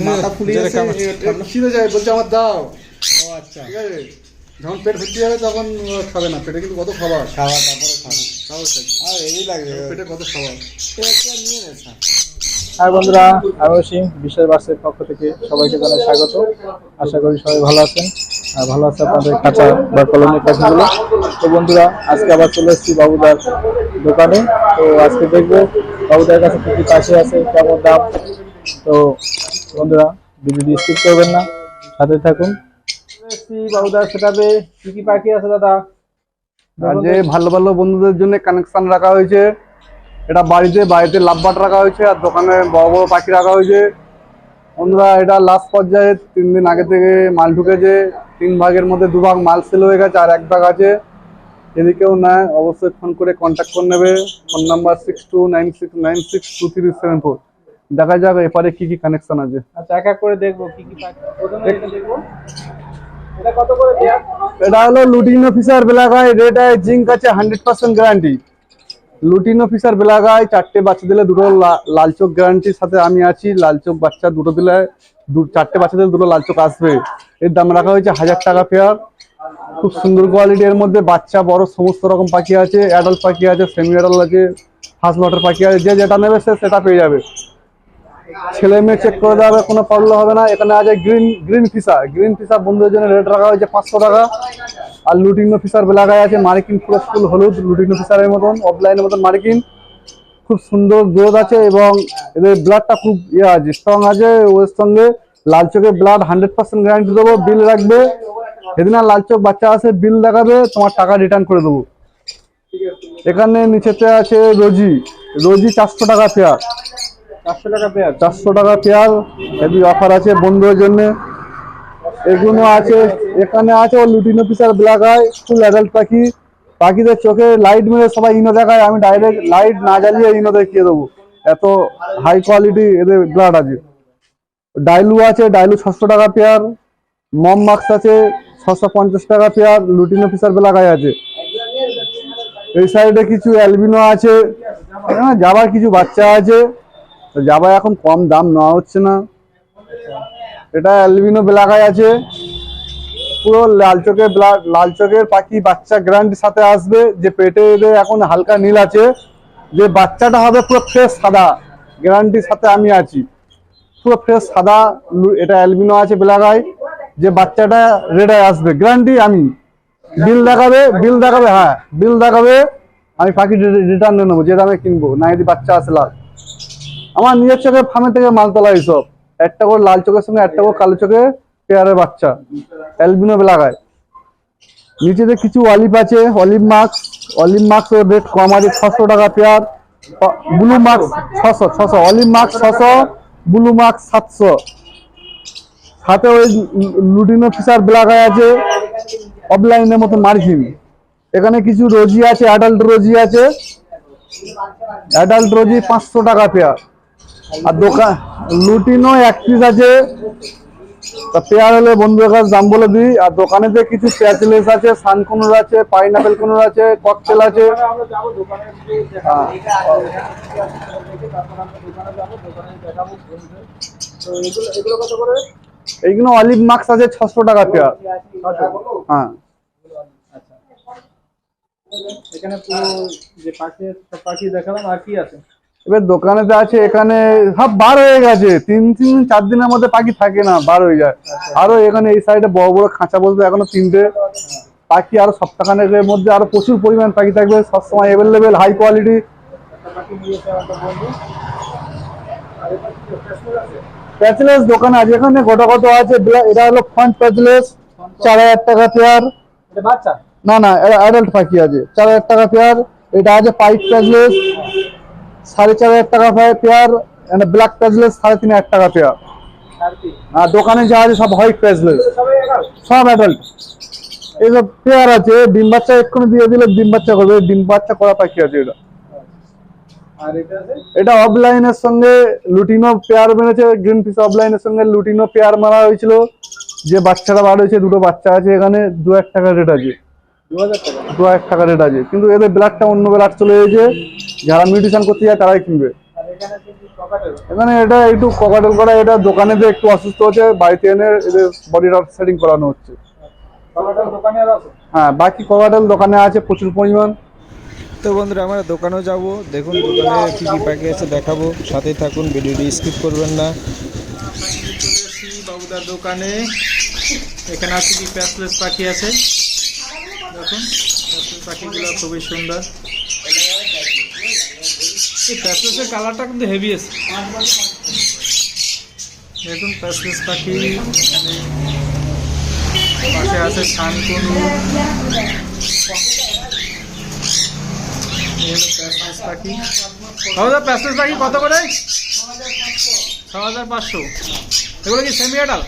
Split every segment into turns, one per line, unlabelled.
মাথা ছিঁড়ে যায় বলছে আমার দাও।
ও আচ্ছা।
ঠিক আছে? যখন পেট ভর্তি যাবে তখন খাবে না। পেটে কিন্তু কত খাবার।
খাওয়া তারপরে খাওয়া আর এই
পেটে কত খাবার।
নিয়ে।
বন্ধুরা আমি অসীম বিশেষ বাসের পক্ষ থেকে সবাইকে জানাই স্বাগত। আশা করি সবাই ভালো আছেন। ভালো আছে আপনাদের কাঁচা বা কলমের কাজগুলো তো বন্ধুরা আজকে আবার চলে এসেছি বাবুদার দোকানে। তো আজকে দেখব বাবুদার কাছে কি কি পাশে আছে কেমন দাম। তো বন্ধুরা ভিডিওটি স্কিপ করবেন না। সাথে থাকুন। বাবুদার সেটাতে কি কি পাখি আছে দাদা?
যে ভালো ভালো বন্ধুদের জন্য কানেকশন রাখা হয়েছে এটা বাড়িতে বাড়িতে লাভবাট রাখা হয়েছে আর দোকানে বড় বড় পাখি রাখা হয়েছে। বন্ধুরা এটা লাস্ট পর্যায়ে তিন দিন আগে থেকে মাল ঢুকেছে। তিন ভাগের মধ্যে দু ভাগ মাল সেল হয়ে গেছে আর এক ভাগ আছে। যদি কেউ নেয় অবশ্যই ফোন করে কন্ট্যাক্ট করে নেবে। Phone number six two nine six nine six two three seven four দেখা যাবে এপারে কি কি কানেকশন আছে।
আচ্ছা এক এক করে দেখব কি কি দেখব। এটা কত করে দেয়া?
এটা হলো লুটিন অফিসার বেলাগায় রেড আই জিঙ্ক আছে hundred percent guarantee lutino Fischer বেলাগায় চারটে বাচ্চা দিলে দুটো লা- লাল চোখ গ্যারান্টির সাথে আমি আছি। লাল চোখ বাচ্চা দুটো দিলে চারটে বাচ্চা দিলে দুটো লাল চোখ আসবে। এর দাম রাখা হয়েছে হাজার টাকা পেয়ার খুব সুন্দর কোয়ালিটির মধ্যে বাচ্চা, বড়, সমস্ত রকম পাখি আছে। অ্যাডাল্ট পাখি আছে সেমি অ্যাডাল্ট আছে ফার্স্ট লটের পাখি আছে। যে যেটা নেবে সে সেটা পেয়ে যাবে। ছেলে মেয়ে চেক করে দেওয়া হবে কোনো প্রবলেম হবে না। এখানে আছে green green Fischer green Fischer বন্ধুদের জন্য রেট রাখা হয়েছে পাঁচশো টাকা। আর লুটিন ফিসার বেলাগায় আছে মার্কিন পুরো ফুল হলুদ লুটিন ফিসারের মতন অফলাইনের মতন মার্কিন। খুব সুন্দর গ্রোথ আছে এবং এদের ব্লাডটা খুব ইয়ে আছে স্ট্রং আছে ওর সঙ্গে লাল চোখের ব্লাড হান্ড্রেড পার্সেন্ট গ্যারান্টি দেবো বিল রাখবে। সেদিন আর লাল চোখ বাচ্চা আসে বিল দেখাবে তোমার টাকা রিটার্ন করে দেবো। এখানে নিচেতে আছে রোজি রোজি চারশো টাকা পেয়ার
চারশো টাকা পেয়ার
চারশো টাকা পেয়ার হেভি অফার আছে বন্ধুদের জন্য। এগুলো আছে এখানে আছে ও lutino Fischer black eye full adult পাখি। পাখিদের চোখে লাইট মেরে সবাই ইনো দেখায় আমি ডাইরেক্ট লাইট না জ্বালিয়ে ইনো দেখিয়ে দেবো। এত হাই কোয়ালিটি এদের ব্লাড আছে। ডাইলু আছে ডাইলু ছশো টাকা পেয়ার মম মাক্স আছে ছশো পঞ্চাশ টাকা pair lutino Fischer black eye আছে। এই সাইডে কিছু অ্যালবিনো আছে। হ্যাঁ, যাবার কিছু বাচ্চা আছে। তো যাবা এখন কম দাম নেওয়া হচ্ছে না। এটা অ্যালবিনো বেলাগায় আছে। পুরো লাল চোখের লাল চোখের পাখি বাচ্চা গ্যারান্টির সাথে আসবে। যে পেটে এখন হালকা নীল আছে। যে বাচ্চাটা হবে পুরো ফ্রেশ সাদা। গ্যারান্টির সাথে আমি আছি। পুরো ফ্রেশ সাদা এটা অ্যালবিনো আছে বেলাগায় যে বাচ্চাটা রেডে আসবে। গ্যারান্টি আমি। বিল দেখাবে বিল দেখাবে হ্যাঁ বিল দেখাবে। আমি পাখি রিটার্ন নেব। যে দামে কিনবো। না যদি বাচ্চা আসে লাল। আমার নিজের চোখে ফার্মে থেকে মাল তোলা এইসব। একটা করে লাল চোখের সঙ্গে, একটা করে কালো চোখে পেয়ারের বাচ্চা। অ্যালবিনো লাগায়। নিচেতে কিছু অলিভ আছে, অলিভ মার্কস অলিভ এর রেট কম আছে, ছশো টাকা পেয়ার। ব্লু মার্কস ছশো ছশো। অলিভ মার্কস ছশো, ব্লু মার্কস সাতশো। সাথে ওই লুটিনো ফিসার ব্লাগায় আছে। অফলাইনের মতো মার্জিন এখানে কিছু রোজি আছে অ্যাডাল্ট রোজি আছে। অ্যাডাল্ট রোজি পাঁচশো টাকা পেয়ার। আর দোকান, লুটিনো এক পিস আছে। তা পেয়ার হলে বন্ধুদের কাছে দাম বলে দিই। আর দোকানেতে কিছু প্যাচলেস আছে, সানকুনুর আছে পাইনাপেল কুনুর আছে ককটেল আছে। হ্যাঁ। এইগুলো অলিভ মার্কস আছে ছশো টাকা পেয়ার হ্যাঁ।
আচ্ছা। এখানে পুরো যে পাখি পাখি দেখালাম, আর কি আছে?
এবার দোকানে দোকানেতে আছে এখানে সব বার হয়ে গেছে। তিন তিন চার দিনের মধ্যে পাখি থাকে না বার হয়ে যায়। আরও এখানে এই সাইডে বড় বড় খাঁচা বসবে এখনও তিনটে। পাখি আরও সপ্তাহখানেকের মধ্যে আরও প্রচুর পরিমাণ পাখি থাকবে সবসময় অ্যাভেলেবেল হাই কোয়ালিটি প্যাচলেস দোকানে আছে এখানে গোটা কত আছে এটা হলো ফ্রন্ট প্যাচলেস চার হাজার টাকা পেয়ার না না এটা অ্যাডাল্ট পাখি আছে চার হাজার টাকা পেয়ার এটা আছে পাইপ প্যাচলেস সাড়ে চার হাজার টাকা পেয়ার ব্ল্যাক প্যাচলেস সাড়ে তিন হাজার টাকা পেয়ার।
আর
দোকানে যা আছে সব হোয়াইট প্যাচলেস সব অ্যাডাল্ট এইসব পেয়ার আছে ডিম বাচ্চা এক্ষুনি দিয়ে দিলে ডিম বাচ্চা করবে। ডিম বাচ্চা করা পাখি আছে এটা।
এটা
এটা অফলাইনের সঙ্গে লুটিনো পেয়ার মেরেছে। গ্রিন পিস অফলাইনের সঙ্গে লুটিনো পেয়ার মারা হয়েছিল। যে বাচ্চাটা বার হয়েছে দুটো বাচ্চা আছে এখানে দু এক টাকা রেট আছে।
দু হাজার টাকা
রেট আছে। কিন্তু এদের ব্লাডটা অন্য ব্লাড চলে গেছে যারা মিউটিশন করতে যায় তারাই কিনবে।
এখানে
এটা একটু ককাটেল করা এটা দোকানে একটু অসুস্থ হচ্ছে বাড়িতে এনে এদের বডিটা সেটিং করানো হচ্ছে।
দোকানে
হ্যাঁ বাকি ককাটেল দোকানে আছে প্রচুর পরিমাণ।
তো বন্ধুরা আমরা দোকানেও যাব। দেখুন দোকানে কি কি আছে দেখাবো। সাথেই থাকুন ভিডিওটি স্কিপ করবেন না।
বাবুদার দোকানে এখানে আছে কি প্যাসলেস পাখি আছে? দেখুন পাখিগুলো খুবই সুন্দর। এই প্যাসলেসের কালারটা কিন্তু হেভি দেখুন প্যাসলেস পাখি। পাশে আছে শানকুনু। পাখি। বাবুদা পাখি কত করে? ছ হাজার পাঁচশো। এগুলো কি সেমি আডাল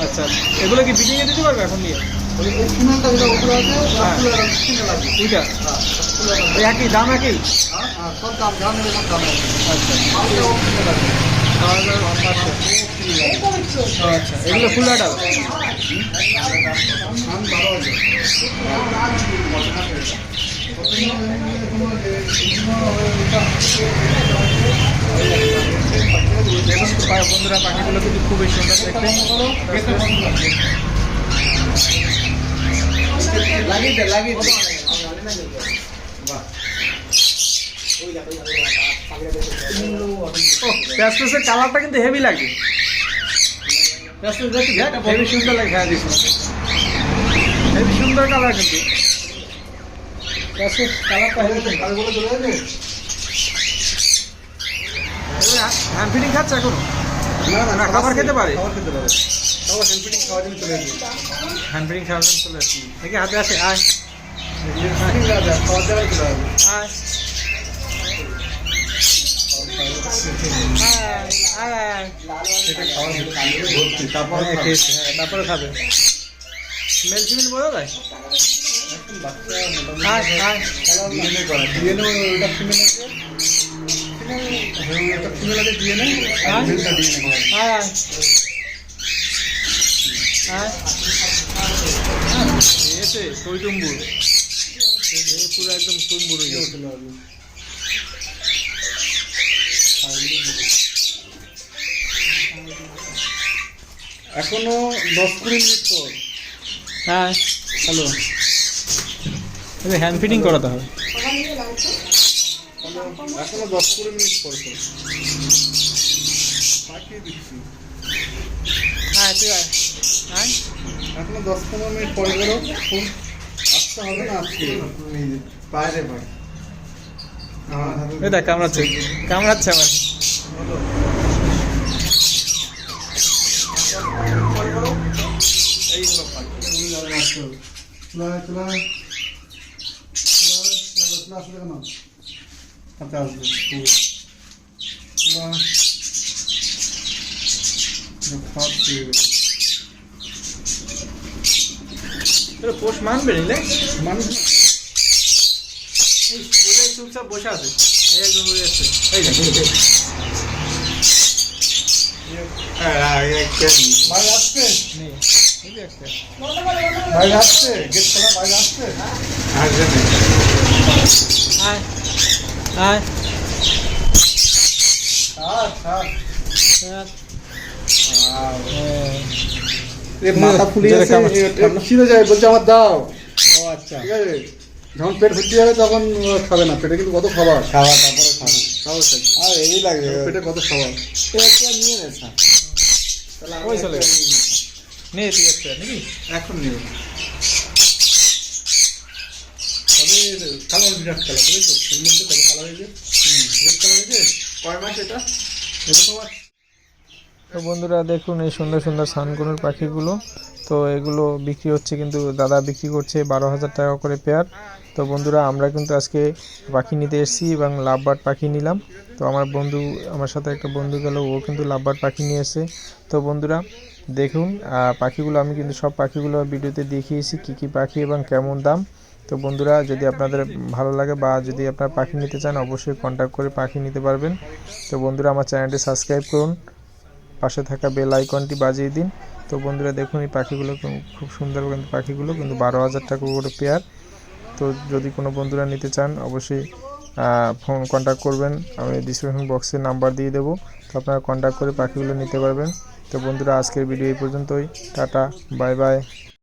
আচ্ছা এগুলো কি বিটিংয়ে দিতে পারবে এখন নিয়ে হ্যাঁ। দুইটা এই একই দাম একই? আচ্ছা হাজার পাঁচশো। ও দেখুন তো বন্ধুরা পাখিগুলো কিন্তু খুবই সুন্দর দেখতে কালারটা কিন্তু হেভি লাগে প্যাসপেস দেখি হেভি সুন্দর লাগে হ্যাঁ দেখুন হেভি সুন্দর কালার কিন্তু প্যাসপেস কালারটা হেভি হ্যান্ড ফিডিং খাচ্ছে এখন না, খাবার খেতে পারে?
হ্যান্ড ফিডিং খাওয়ার জন্য চলে এসেছে
হ্যান্ড ফিডিং খাওয়ার জন্য চলে আসছি দেখি হাতে আসে আয়
তারপর
হ্যাঁ, হ্যাঁ, খাবে স্মেল ফিমেল বোঝা যায় আয়, আয়।
ডিএনএ ওটা ফিমেল আছে
পুরো একদম টুম্বুর হয়ে।
এখনও দশ কুড়ি মিনিট পর।
হ্যাঁ। হ্যালো হ্যান্ড ফিডিং করাতে হবে।
এখনও দশ কুড়ি মিনিট পর পর পাঠিয়ে দিচ্ছি
হ্যাঁ ঠিক আছে হ্যাঁ
এখনও দশ পনেরো মিনিট পরে গেল ফোন আসতে হবে না আজকে বাইরে ভাই
দেখ কামড়াচ্ছে কামড়াচ্ছে আমার এই হলো পাখি। এটা পোষ মানবে নিলে বোধহয় চুপচাপ বসে আছে এই একদম বসে আছে এই
ভাই আসছে
নেই এই যে একটা
ভাই আসছে গেট খোলা ভাই আসছে
আয় আয়।
আচ্ছা
হ্যাঁ।
মাথা ফুলিয়ে ছিঁড়ে যায় বলছে আমার দাও।
ও আচ্ছা।
ঠিক আছে? যখন পেট ভর্তি হবে তখন খাবে না পেটে কিন্তু কত খাবার।
খাওয়া তারপরে খাওয়া
খাবার
আর এই লাগে।
পেটে কত খাবার।
নিয়ে নেছা
ওই চলে নে তুই একটা নাকি?
এখন নেই কালার বিরাট কালার বুঝলি তো? সেই মধ্যে কত কালার হয়েছে। রেড কালার হয়েছে। কয় মাস এটা? এটা তোমার?
তো বন্ধুরা দেখুন এই সুন্দর সুন্দর সানকুনুর পাখিগুলো। তো এগুলো বিক্রি হচ্ছে কিন্তু দাদা বিক্রি করছে বারো হাজার টাকা করে পেয়ার। তো বন্ধুরা আমরা কিন্তু আজকে পাখি নিতে এসেছি এবং লাভবার্ড পাখি নিলাম। তো আমার বন্ধু আমার সাথে একটা বন্ধু গেল ও কিন্তু লাভবার্ড পাখি নিয়ে এসে তো বন্ধুরা দেখুন পাখিগুলো আমি কিন্তু সব পাখিগুলো ভিডিওতে দেখিয়েছি কী কী পাখি এবং কেমন দাম। তো বন্ধুরা, যদি আপনাদের ভালো লাগে বা যদি আপনারা পাখি নিতে চান, অবশ্যই কন্ট্যাক্ট করে পাখি নিতে পারবেন। তো বন্ধুরা, আমার চ্যানেলটি সাবস্ক্রাইব করুন। পাশে থাকা বেল আইকনটি বাজিয়ে দিন। তো বন্ধুরা, দেখুন এই পাখিগুলো খুব- সুন্দর কিন্তু পাখিগুলো, কিন্তু বারো হাজার টাকা করে পেয়ার তো যদি কোনো বন্ধুরা নিতে চান, অবশ্যই ফোন কন্ট্যাক্ট করবেন। আমি ডিসক্রিপশন বক্সে নাম্বার দিয়ে দেবো। তো আপনারা কন্ট্যাক্ট করে পাখিগুলো নিতে পারবেন। তো বন্ধুরা, আজকের ভিডিও এই পর্যন্তই। Tata bye bye